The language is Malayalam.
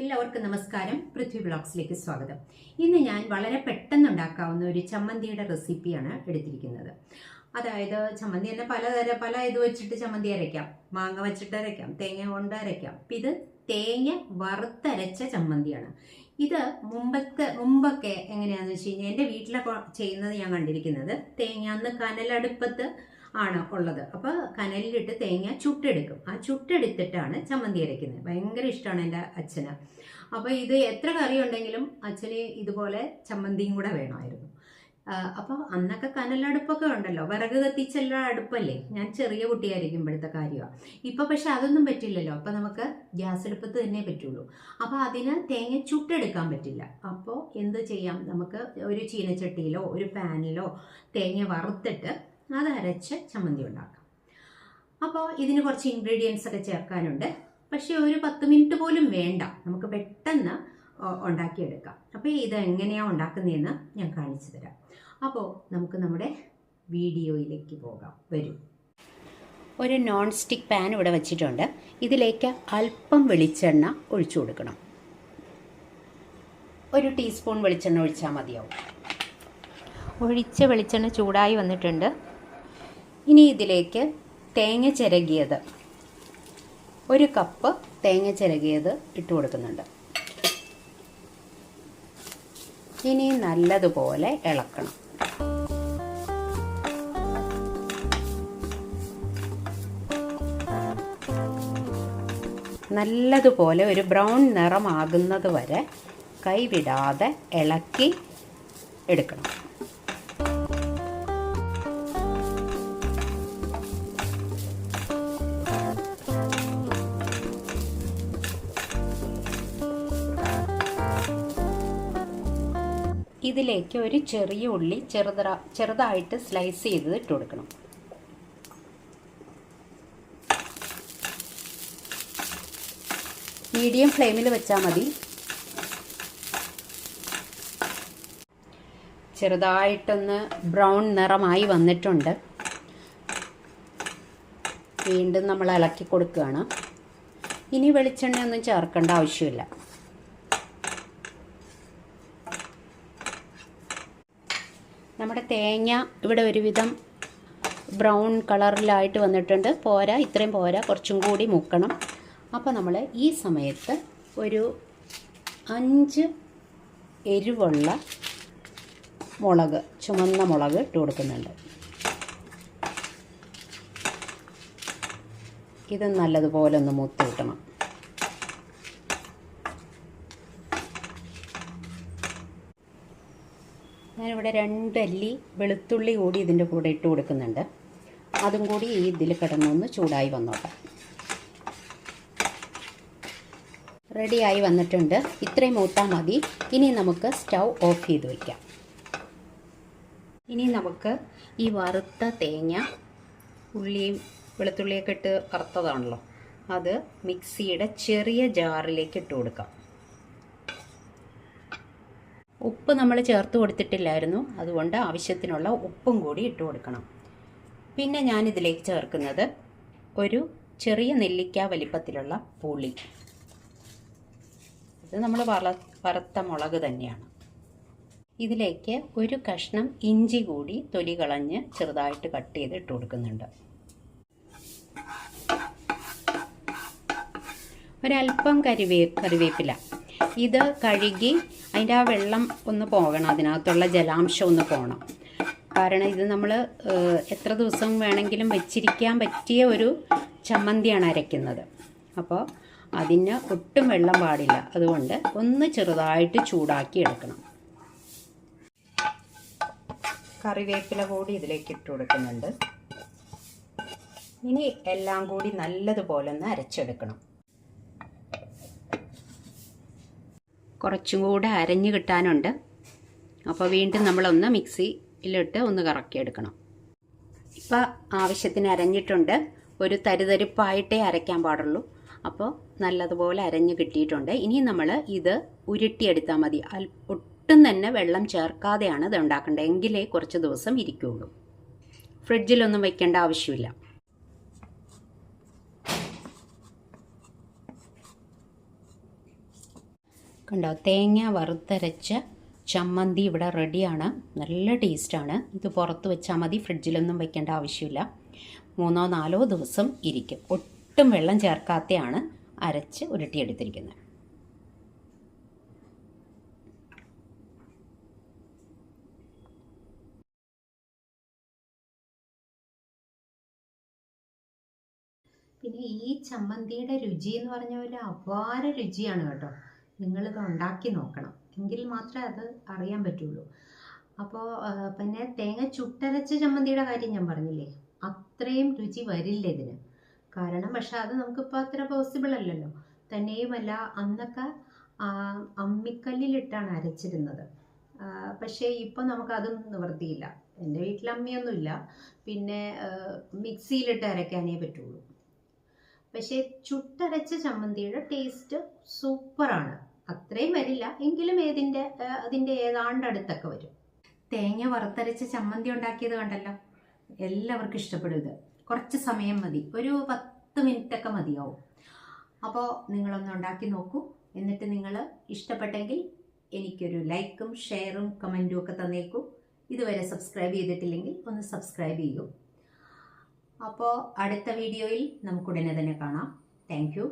എല്ലാവർക്കും നമസ്കാരം. പൃഥ്വി ബ്ലോഗ്സിലേക്ക് സ്വാഗതം. ഇന്ന് ഞാൻ വളരെ പെട്ടെന്ന് ഉണ്ടാക്കാവുന്ന ഒരു ചമ്മന്തിയുടെ റെസിപ്പിയാണ് എടുത്തിരിക്കുന്നത്. അതായത് ചമ്മന്തി തന്നെ പലതരം പല ഇത് വെച്ചിട്ട് ചമ്മന്തി അരയ്ക്കാം. മാങ്ങ വെച്ചിട്ട് അരയ്ക്കാം തേങ്ങ കൊണ്ട് അരയ്ക്കാം. ഇത് തേങ്ങ വറുത്തരച്ച ചമ്മന്തിയാണ്. ഇത് മുമ്പത്തെ മുമ്പൊക്കെ എങ്ങനെയാണെന്ന് വെച്ച് കഴിഞ്ഞാൽ എന്റെ വീട്ടിലൊക്കെ ചെയ്യുന്നത് ഞാൻ കണ്ടിരിക്കുന്നത് തേങ്ങ അന്ന് കനലടുപ്പത്ത് ആണ് ഉള്ളത്. അപ്പോൾ കനലിലിട്ട് തേങ്ങ ചുട്ടെടുക്കും. ആ ചുട്ടെടുത്തിട്ടാണ് ചമ്മന്തി അരയ്ക്കുന്നത്. ഭയങ്കര ഇഷ്ടമാണ് എന്റെ അച്ഛന്. അപ്പോൾ ഇത് എത്ര കറി ഉണ്ടെങ്കിലും അച്ഛന് ഇതുപോലെ ചമ്മന്തിയും കൂടെ വേണമായിരുന്നു. അപ്പോൾ അന്നൊക്കെ കനലടുപ്പൊക്കെ ഉണ്ടല്ലോ. വിറക് കത്തിച്ചല്ല അടുപ്പല്ലേ? ഞാൻ ചെറിയ കുട്ടിയായിരിക്കുമ്പോഴത്തെ കാര്യമാണ് ഇപ്പോൾ പക്ഷെ അതൊന്നും പറ്റില്ലല്ലോ. അപ്പോൾ നമുക്ക് ഗ്യാസ് അടുപ്പത്ത് തന്നെ പറ്റുള്ളൂ. അപ്പോൾ അതിന് തേങ്ങ ചുട്ടെടുക്കാൻ പറ്റില്ല. അപ്പോൾ എന്ത് ചെയ്യാം? നമുക്ക് ഒരു ചീനച്ചട്ടിയിലോ ഒരു പാനിലോ തേങ്ങ വറുത്തിട്ട് അത് അരച്ച് ചമ്മന്തി ഉണ്ടാക്കാം. അപ്പോൾ ഇതിന് കുറച്ച് ഇൻഗ്രീഡിയൻസ് ഒക്കെ ചേർക്കാനുണ്ട്. പക്ഷേ ഒരു പത്ത് മിനിറ്റ് പോലും വേണ്ട. നമുക്ക് പെട്ടെന്ന് ഉണ്ടാക്കിയെടുക്കാം. അപ്പോൾ ഇത് എങ്ങനെയാണ് ഉണ്ടാക്കുന്നതെന്ന് ഞാൻ കാണിച്ചു തരാം. അപ്പോൾ നമുക്ക് നമ്മുടെ വീഡിയോയിലേക്ക് പോകാം. വരൂ. ഒരു നോൺ സ്റ്റിക്ക് പാൻ ഇവിടെ വെച്ചിട്ടുണ്ട്. ഇതിലേക്ക് അല്പം വെളിച്ചെണ്ണ ഒഴിച്ചു കൊടുക്കണം. ഒരു ടീസ്പൂൺ വെളിച്ചെണ്ണ ഒഴിച്ചാൽ മതിയാവും. ഒഴിച്ച വെളിച്ചെണ്ണ ചൂടായി വന്നിട്ടുണ്ട്. ഇനി ഇതിലേക്ക് തേങ്ങ ചിരകിയത്. ഒരു കപ്പ് തേങ്ങ ചിരകിയത് ഇട്ട് കൊടുക്കുന്നുണ്ട്. ഇനി നല്ലതുപോലെ ഇളക്കണം. നല്ലതുപോലെ ഒരു ബ്രൗൺ നിറമാകുന്നത് വരെ കൈവിടാതെ ഇളക്കി എടുക്കണം. ഇതിലേക്ക് ഒരു ചെറിയ ഉള്ളി ചെറുതറ ചെറുതായിട്ട് സ്ലൈസ് ചെയ്തത് ഇട്ട് കൊടുക്കണം. മീഡിയം ഫ്ലെയിമിൽ വെച്ചാൽ മതി. ചെറുതായിട്ടൊന്ന് ബ്രൗൺ നിറമായി വന്നിട്ടുണ്ട്. വീണ്ടും നമ്മൾ ഇളക്കി കൊടുക്കുകയാണ്. ഇനി വെളിച്ചെണ്ണയൊന്നും ചേർക്കേണ്ട ആവശ്യമില്ല. നമ്മുടെ തേങ്ങ ഇവിടെ ഒരുവിധം ബ്രൗൺ കളറിലായിട്ട് വന്നിട്ടുണ്ട്. പോരാ ഇത്രയും പോരാ. കുറച്ചും കൂടി മുക്കണം. അപ്പോൾ നമ്മൾ ഈ സമയത്ത് ഒരു അഞ്ച് എരിവുള്ള മുളക് ചുമന്ന മുളക് ഇട്ട് കൊടുക്കുന്നുണ്ട്. ഇത് നല്ലതുപോലെ ഒന്ന് മൂത്ത് കിട്ടണം. ഞാനിവിടെ രണ്ടല്ലി വെളുത്തുള്ളി കൂടി ഇതിന്റെ കൂടെ ഇട്ട് കൊടുക്കുന്നുണ്ട്. അതും കൂടി ഈ ഇതിൽ കിടന്നൊന്ന് ചൂടായി വന്നോട്ടെ. റെഡിയായി വന്നിട്ടുണ്ട്. ഇത്രയും മൂത്താൽ മതി. ഇനി നമുക്ക് സ്റ്റൗ ഓഫ് ചെയ്ത് വയ്ക്കാം ഇനി നമുക്ക് ഈ വറുത്ത തേങ്ങ ഉള്ളിയും വെളുത്തുള്ളിയൊക്കെ ഇട്ട് വറുത്തതാണല്ലോ. അത് മിക്സിയുടെ ചെറിയ ജാറിലേക്ക് ഇട്ട് കൊടുക്കാം. ഉപ്പ് നമ്മൾ ചേർത്ത് കൊടുത്തിട്ടില്ലായിരുന്നു. അതുകൊണ്ട് ആവശ്യത്തിനുള്ള ഉപ്പും കൂടി ഇട്ട് കൊടുക്കണം. പിന്നെ ഞാൻ ഇതിലേക്ക് ചേർക്കുന്നത് ഒരു ചെറിയ നെല്ലിക്ക വലിപ്പത്തിലുള്ള പുളി. ഇത് നമ്മൾ വള വറുത്ത മുളക് തന്നെയാണ്. ഇതിലേക്ക് ഒരു കഷ്ണം ഇഞ്ചി കൂടി തൊലി കളഞ്ഞ് ചെറുതായിട്ട് കട്ട് ചെയ്ത് ഇട്ട് കൊടുക്കുന്നുണ്ട്. ഒരല്പം കരിവേ കറിവേപ്പില. ഇത് കഴുകി അതിന്റെ ആ വെള്ളം ഒന്ന് പോകണം അതിനകത്തുള്ള ജലാംശം ഒന്ന് പോകണം. കാരണം ഇത് നമ്മൾ എത്ര ദിവസം വേണമെങ്കിലും വെച്ചിരിക്കാൻ പറ്റിയ ഒരു ചമ്മന്തിയാണ് അരയ്ക്കുന്നത്. അപ്പോൾ അതിന് ഒട്ടും വെള്ളം പാടില്ല. അതുകൊണ്ട് ഒന്ന് ചെറുതായിട്ട് ചൂടാക്കി എടുക്കണം. കറിവേപ്പില കൂടി ഇതിലേക്ക് ഇട്ട് കൊടുക്കുന്നുണ്ട്. ഇനി എല്ലാം കൂടി നല്ലതുപോലെ ഒന്ന് അരച്ചെടുക്കണം. കുറച്ചും കൂടെ അരഞ്ഞു കിട്ടാനുണ്ട്. അപ്പോൾ വീണ്ടും നമ്മളൊന്ന് മിക്സിയിലിട്ട് ഒന്ന് കറക്കിയെടുക്കണം. ഇപ്പോൾ ആവശ്യത്തിന് അരഞ്ഞിട്ടുണ്ട്. ഒരു തരിതരിപ്പായിട്ടേ അരയ്ക്കാൻ പാടുള്ളൂ. അപ്പോൾ നല്ലതുപോലെ അരഞ്ഞു കിട്ടിയിട്ടുണ്ട്. ഇനി നമ്മൾ ഇത് ഉരുട്ടിയെടുത്താൽ മതി. ഒട്ടും തന്നെ വെള്ളം ചേർക്കാതെയാണ് ഇത് ഉണ്ടാക്കേണ്ടത്. എങ്കിലേ കുറച്ച് ദിവസം ഇരിക്കുകയുള്ളൂ ഫ്രിഡ്ജിലൊന്നും വയ്ക്കേണ്ട ആവശ്യമില്ല. കണ്ടോ? തേങ്ങ വറുത്തരച്ച ചമ്മന്തി ഇവിടെ റെഡിയാണ്. നല്ല ടേസ്റ്റാണ്. ഇത് പുറത്ത് വെച്ചാൽ മതി ഫ്രിഡ്ജിലൊന്നും വെക്കേണ്ട ആവശ്യമില്ല. മൂന്നോ നാലോ ദിവസം ഇരിക്കും. ഒട്ടും വെള്ളം ചേർക്കാതെയാണ് അരച്ച് ഉരുട്ടിയെടുത്തിരിക്കുന്നത്. പിന്നെ ഈ ചമ്മന്തിയുടെ രുചി എന്ന് പറഞ്ഞ പോലെ അപാര രുചിയാണ് കേട്ടോ. നിങ്ങളിത് ഉണ്ടാക്കി നോക്കണം. എങ്കിൽ മാത്രമേ അത് അറിയാൻ പറ്റുള്ളൂ. അപ്പോൾ പിന്നെ തേങ്ങ ചുട്ടരച്ച ചമ്മന്തിയുടെ കാര്യം ഞാൻ പറഞ്ഞില്ലേ? അത്രയും രുചി വരില്ല ഇതിന്. കാരണം പക്ഷെ അത് നമുക്കിപ്പോൾ അത്ര പോസിബിൾ അല്ലല്ലോ. തന്നെയുമല്ല അന്നൊക്കെ അമ്മിക്കല്ലിലിട്ടാണ് അരച്ചിരുന്നത്. പക്ഷേ ഇപ്പോൾ നമുക്കതും നിവർത്തിയില്ല. എന്റെ വീട്ടിൽ അമ്മിയൊന്നുമില്ല. പിന്നെ മിക്സിയിലിട്ട് അരയ്ക്കാനേ പറ്റുള്ളൂ. പക്ഷേ ചുട്ടരച്ച ചമ്മന്തിയുടെ ടേസ്റ്റ് സൂപ്പറാണ് അത്രയും വരില്ല. എങ്കിലും ഏതിന്റെ അതിന്റെ ഏതാണ്ട് അടുത്തൊക്കെ വരും. തേങ്ങ വറുത്തരച്ച് ചമ്മന്തി ഉണ്ടാക്കിയത് കണ്ടല്ലോ? എല്ലാവർക്കും ഇഷ്ടപ്പെടും ഇത്. കുറച്ച് സമയം മതി. ഒരു പത്ത് മിനിറ്റൊക്കെ മതിയാവും. അപ്പോൾ നിങ്ങളൊന്ന് ഉണ്ടാക്കി നോക്കൂ. എന്നിട്ട് നിങ്ങൾ ഇഷ്ടപ്പെട്ടെങ്കിൽ എനിക്കൊരു ലൈക്കും ഷെയറും കമന്റും ഒക്കെ തന്നേക്കൂ. ഇതുവരെ സബ്സ്ക്രൈബ് ചെയ്തിട്ടില്ലെങ്കിൽ ഒന്ന് സബ്സ്ക്രൈബ് ചെയ്യൂ. അപ്പോൾ അടുത്ത വീഡിയോയിൽ നമുക്കുടനെ തന്നെ കാണാം. താങ്ക്